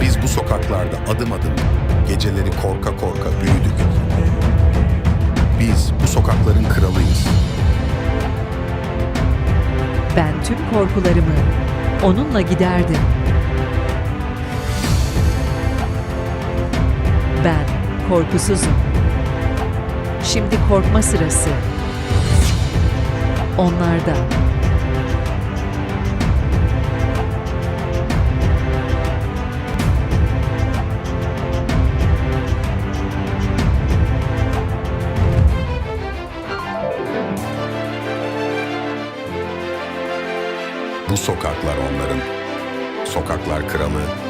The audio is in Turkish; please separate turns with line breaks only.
Biz bu sokaklarda adım adım, geceleri korka korka büyüdük. Biz bu sokakların kralıyız.
Ben tüm korkularımı onunla giderdim. Ben korkusuzum. Şimdi korkma sırası. Onlarda.
Bu sokaklar onların. Sokaklar kralı